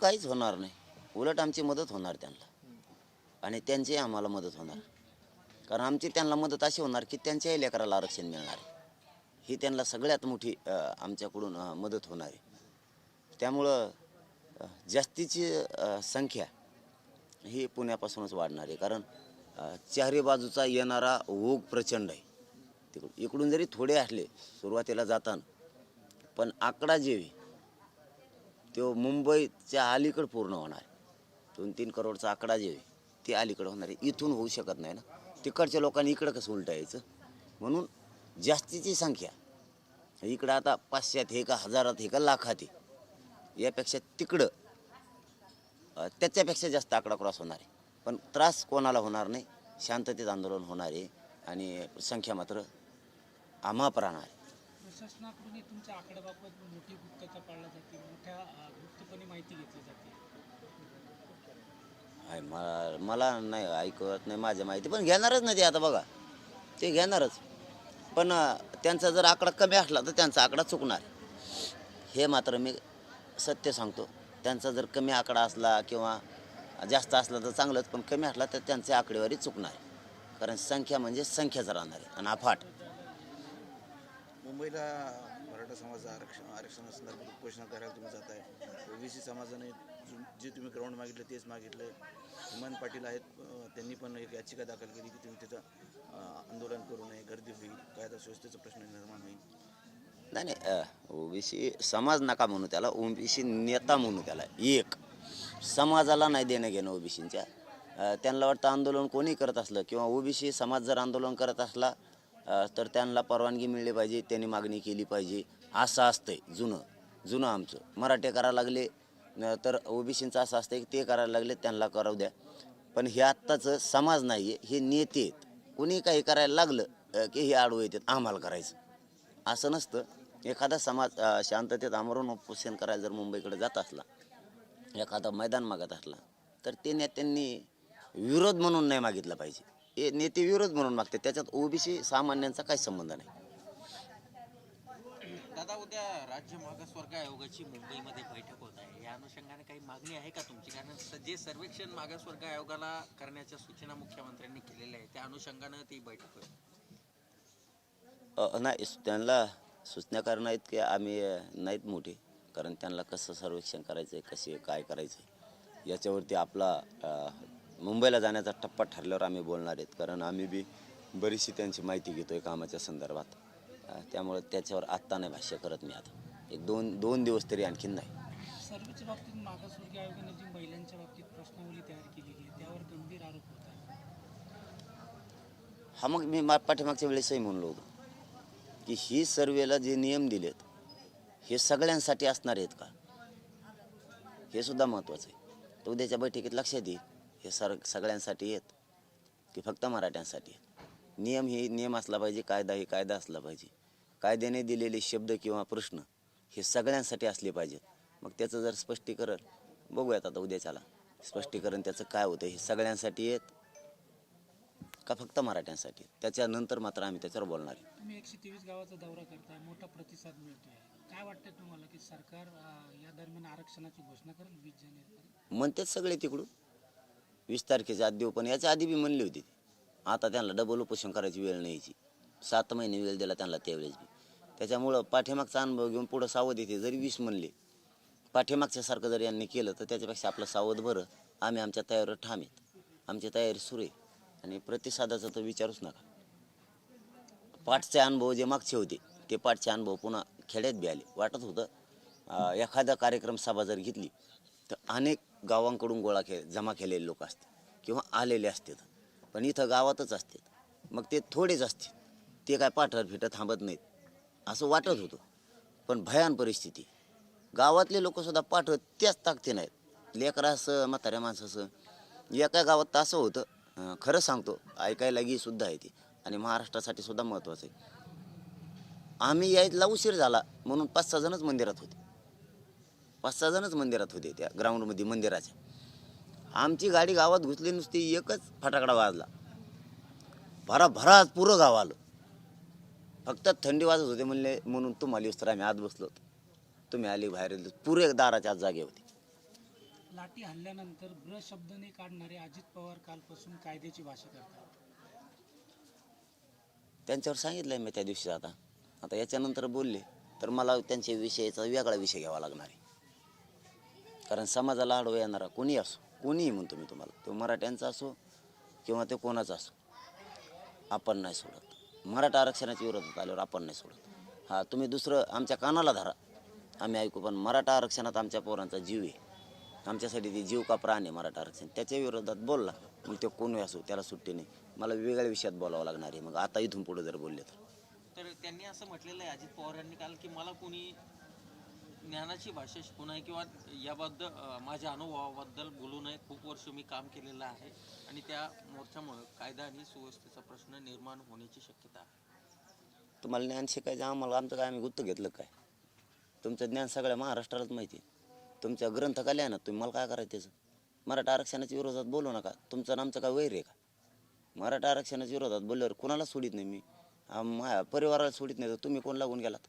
काहीच होणार नाही. उलट आमची मदत होणार त्यांना. आणि त्यांची आम्हाला मदत होणार. कारण आमची त्यांना मदत अशी होणार की त्यांच्याही लेकराला आरक्षण मिळणार ही त्यांना सगळ्यात मोठी आमच्याकडून मदत होणार आहे. त्यामुळं जास्तीची संख्या ही पुण्यापासूनच वाढणार आहे. कारण चारी बाजूचा येणारा ओघ प्रचंड आहे. तिकडून इकडून जरी थोडे असले सुरुवातीला जाताना पण आकडा जेवी तो मुंबईच्या अलीकडं पूर्ण होणार. आहे दोन तीन करोडचा आकडा जे आहे ते अलीकडं होणार आहे. इथून होऊ शकत नाही ना. तिकडच्या लोकांनी इकडं कसं उलटायचं? यायचं म्हणून जास्तीची संख्या. इकडं आता पाचशेत हे का हजारात हे का लाखात आहे यापेक्षा तिकडं त्याच्यापेक्षा जास्त आकडा क्रॉस होणार आहे. पण त्रास कोणाला होणार नाही. शांततेत आंदोलन होणार आहे. आणि संख्या मात्र आम्हा राहणार आहे. प्रशासनाकडून तुमच्या आकड्याबाबत मोठी गुप्तता पाळली जाते मोठ्या गुप्तपणे माहिती घेतली जाते. मला मला नाही ऐकत नाही माझ्या माहिती पण घेणारच नाही ते आता बघा. ते घेणारच. पण त्यांचा जर आकडा कमी असला तर त्यांचा आकडा चुकणार. हे मात्र मी सत्य सांगतो. त्यांचा जर कमी आकडा असला किंवा जास्त असला तर चांगलंच पण कमी असला तर त्यांची आकडेवारी चुकणार. कारण संख्या म्हणजे संख्याच राहणार आहे आणि अफाट. मुंबईला मराठा समाज आरक्षण आरक्षणासंदर्भात उपोषणा करायला तुम्ही जात आहे ओबीसी समाजाने जे तुम्ही ग्राउंड मागितलं तेच मागितलं. हेमंत पाटील आहेत त्यांनी पण एक याचिका दाखल केली की तुम्ही तिथं आंदोलन करू नये गर्दी होईल कायदा सुव्यवस्थेचा प्रश्न निर्माण होईल. नाही नाही ओबीसी समाज नका म्हणू त्याला ओबीसी नेता म्हणू त्याला. एक समाजाला नाही देणं घेणं ओबीसींच्या. त्यांना वाटतं आंदोलन कोणी करत असलं किंवा ओबीसी समाज जर आंदोलन करत असला तर त्यांना परवानगी मिळली पाहिजे त्यांनी मागणी केली पाहिजे. असं असतंय जुनं जुनं आमचं. मराठे करायला लागले तर ओबीसींचं असं असतं की ते करायला लागले त्यांना करू द्या. पण हे आत्ताचं समाज नाही आहे हे नेते आहेत. कोणी काही करायला लागलं की हे आडवं येतात आम्हाला करायचं. असं नसतं. एखादा समाज शांततेत आमरून उपोषण करायला जर मुंबईकडे जात असला एखादा मैदान मागत असला तर ते नेत्यांनी विरोध म्हणून नाही मागितला पाहिजे. हे नेते विरोध म्हणून मागते त्याच्यात ओबीसी सामान्यांचा काही संबंध नाही. दादा उद्या राज्य मागासवर्ग आयोगाची मुंबईमध्ये बैठक होत आहे. या अनुषंगाने काही मागणी आहे का तुमची? कारण जे सर्वेक्षण मागासवर्ग आयोगाला करण्याच्या सूचना मुख्यमंत्र्यांनी केलेल्या आहेत त्या अनुषंगानं ती बैठक होईल. नाही त्यांना सूचना करणं आहेत की आम्ही नाहीत मोठे. कारण त्यांना कसं सर्वेक्षण करायचं आहे कसे काय करायचं आहे याच्यावरती आपला मुंबईला जाण्याचा टप्पा ठरल्यावर आम्ही बोलणार आहेत. कारण आम्ही बी बरीचशी त्यांची माहिती घेतोय कामाच्या संदर्भात. त्यामुळे त्याच्यावर आत्ता नाही भाष्य करत मी आता. एक दोन दोन दिवस तरी आणखीन नाही. सर्वेच्या बाबतीत मागासवर्गीय आयोगाने जी महिलांच्या बाबतीत प्रश्नावली तयार केलेली आहे त्यावर गंभीर आरोप होत आहे हा मग मी मा पाठीमागच्या वेळेसही म्हणलो होतो की ही सर्वेला जे नियम दिलेत हे सगळ्यांसाठी असणार आहेत का? हे सुद्धा महत्त्वाचं आहे. तर उद्याच्या बैठकीत लक्षात येईल. हे सर सगळ्यांसाठी आहेत की फक्त मराठ्यांसाठी आहेत. नियम ही नियम असला पाहिजे कायदा ही कायदा असला पाहिजे. कायद्याने दिलेले शब्द किंवा प्रश्न हे सगळ्यांसाठी असले पाहिजेत. मग त्याचं जर स्पष्टीकरण बघूयात आता उद्याच्याला. स्पष्टीकरण त्याचं काय होतं हे सगळ्यांसाठी आहेत का फक्त मराठ्यांसाठी त्याच्यानंतर मात्र आम्ही त्याच्यावर बोलणार आहे. तुम्ही एकशे तेवीस गावाचा दौरा करताय मोठा प्रतिसाद मिळतोय. काय वाटतंय तुम्हाला की सरकार या दरम्यान आरक्षणाची घोषणा करेल वीस जानेवारी म्हणतेच सगळे तिकडून. वीस तारखेच्या आधी पण याच्या आधी बी म्हणली होती आता त्यांना डबल उपोषण करायची वेळ न्यायची. सात महिने वेळ दिला त्यांना त्यावेळेस बी. त्याच्यामुळं पाठीमागचा अनुभव घेऊन पुढं सावध येते जरी वीस म्हणले. पाठीमागच्यासारखं जर यांनी केलं तर त्याच्यापेक्षा आपलं सावध बरं. आम्ही आमच्या तयारीवर ठाम आहेत. आमची तयारी सुरू आहे. आणि प्रतिसादाचा तर विचारूच नका. पाठचे अनुभव जे मागचे होते ते पाठचे अनुभव पुन्हा खेड्यात बी आले. वाटत होतं एखादा कार्यक्रम सभा जर घेतली तर अनेक गावांकडून गोळा के जमा केलेले लोक असतात किंवा आलेले असतात. पण इथं गावातच असतात. मग ते थोडेच असतात. ते काय पाठर फिटं थांबत नाहीत. असं वाटत होतं. पण भयान परिस्थिती. गावातले लोकसुद्धा पाठवत त्याच ताकते नाहीत लेकरा असं म्हाताऱ्या माणसाचं एका गावात तर असं होतं. खरं सांगतो ऐकायला गी सुद्धा आहे ती आणि महाराष्ट्रासाठी सुद्धा महत्त्वाचं आहे. आम्ही यायला उशीर झाला म्हणून पाच सहा जणच मंदिरात होते. पाच सहा जणच मंदिरात होते त्या ग्राउंडमध्ये मंदिराच्या. आमची गाडी गावात घुसली नुसती एकच फटाकडा वाजला. भरा भरात पुरं गाव आलं. फक्त थंडी वाजत होते म्हणले म्हणून तुम्हाला तर आम्ही आत बसलो होतो. तुम्ही आले बाहेर. पुरे दाराच्या आत जागे होते. लाठी हल्ल्यानंतर ब्र शब्दने काढणारे अजित पवार कालपासून कायद्याची भाषा करतात. त्यांच्यावर सांगितलंय मी त्या दिवशी आता. आता याच्यानंतर बोलले तर मला त्यांच्या विषयाचा वेगळा विषय घ्यावा लागणार आहे. कारण समाजाला आडवा येणारा कोणी असो कोणीही म्हणतो मी तुम्हाला तो मराठ्यांचा असो किंवा ते कोणाचा असो आपण नाही सोडत. मराठा आरक्षणाच्या विरोधात आल्यावर आपण नाही सोडत. हा तुम्ही दुसरं आमच्या कानाला धरा. आम्ही ऐकू पण मराठा आरक्षणात आमच्या पोरांचा जीव आहे. आमच्यासाठी ते जीव का प्राण आहे मराठा आरक्षण? त्याच्या विरोधात बोलला. मग ते कोणी असो त्याला सुट्टी नाही. मला वेगळ्या विषयात बोलावं लागणार आहे. मग आता इथून पुढे जर बोलले तर. तर त्यांनी असं म्हटलेलं आहे अजित पवार यांनी काल की मला कोणी ज्ञानाची भाषा शिकू नये किंवा याबद्दल माझ्या अनुभवाबद्दल बोलू नये. खूप वर्ष मी काम केलेलं आहे आणि त्या मोर्चामुळं कायदा आणि सुव्यवस्थेचा प्रश्न निर्माण होण्याची शक्यता आहे. तुम्हाला ज्ञान शिकायचं आम्हाला आमचं काय आम्ही गुत्त घेतलं काय? तुमचं ज्ञान सगळ्या महाराष्ट्रालाच माहिती आहे. तुमच्या ग्रंथकाले आहे ना तुम्ही मला काय करायचं त्याचं? मराठा आरक्षणाच्या विरोधात बोलू नका. तुमचं आमचं काय वैर आहे का? मराठा आरक्षणाच्या विरोधात बोलल्यावर कुणाला सोडित नाही मी? माझ्या परिवाराला सोडित नाही तर तुम्ही कोण लागून गेलात?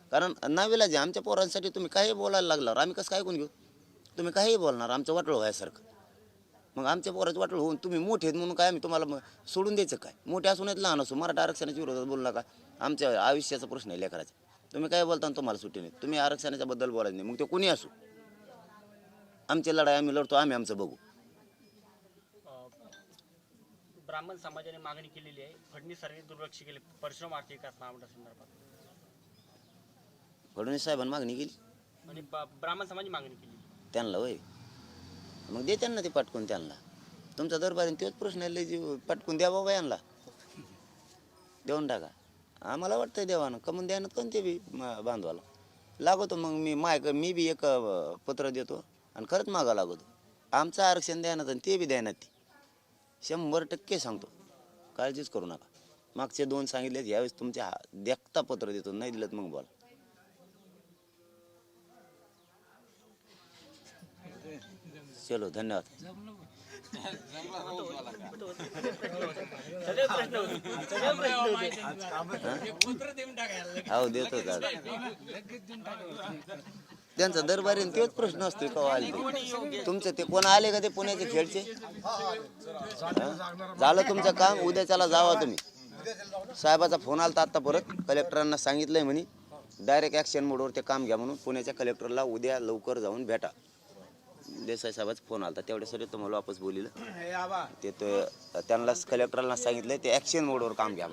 कारण नावेला जे आमच्या पोरांसाठी तुम्ही काही बोलायला लागल्यावर आम्ही कसं काय ऐकून घेऊ? तुम्ही काही बोलणार आमचं वाटलं व्हायसारखं. मग आमच्या पोराचं वाटलं होऊन तुम्ही मोठे आहेत म्हणून काय आम्ही तुम्हाला मग सोडून द्यायचं काय? मोठे असून आहेत लहान असो मराठा आरक्षणाच्या विरोधात बोलू नका. आमच्या आयुष्याचा प्रश्न आहे लेकराचा. तुम्ही काय बोलता तुम्हाला सुट्टी नाही. तुम्ही आरक्षणाच्या बद्दल बोलायचं नाही. मग ते कोणी असू? आमची लढाई आम्ही लढतो आम्ही आमचं बघू. ब्राह्मण समाजाने मागणी केलेली आहे. फडणवीस सरकारने दुर्लक्ष केले. परशुराम आर्थिक विकास महामंडळासंदर्भात फडणवीस साहेबांनी मागणी केली. म्हणजे ब- ब्राह्मण समाजाने मागणी केली. त्यांना वय मग दे त्यांना ते पटकून त्यांना. तुमचा दरबारीन तोच प्रश्न आहे लय जीव पटकून द्या बाबा यांना. देऊन टाका. आम्हाला वाटतंय देवानं कमून द्यानं कोणते बी म- बांधवाला. लागवतो मग मी माय मी बी एक अं, पत्र देतो आणि खरंच मागा लागवतो आमचं आरक्षण द्यानात आणि ते बी द्यानात ती. शंभर टक्के सांगतो. काळजीच करू नका. मागचे दोन सांगितलेत यावेळेस तुमच्या हा देखता पत्र देतो नाही दिलं तर मग बोला. चलो धन्यवाद. हो देतो दादा. त्यांचा दरबारी तोच प्रश्न असतो का हो, आले तुमचं ते कोण आले का ते पुण्याचे खेळचे? हा? झालं तुमचं काम उद्या चला जावा तुम्ही. साहेबाचा फोन आला आता परत कलेक्टरांना सांगितलंय म्हणे डायरेक्ट ॲक्शन मोडवर ते काम घ्या म्हणून पुण्याच्या कलेक्टरला उद्या लवकर जाऊन भेटा. देसाई साहेबाचा फोन आला तेवढ्यासाठी तुम्हाला वापस बोलिलं. ते तो त्यांना कलेक्टरला सांगितलंय ते ॲक्शन मोडवर काम घ्या.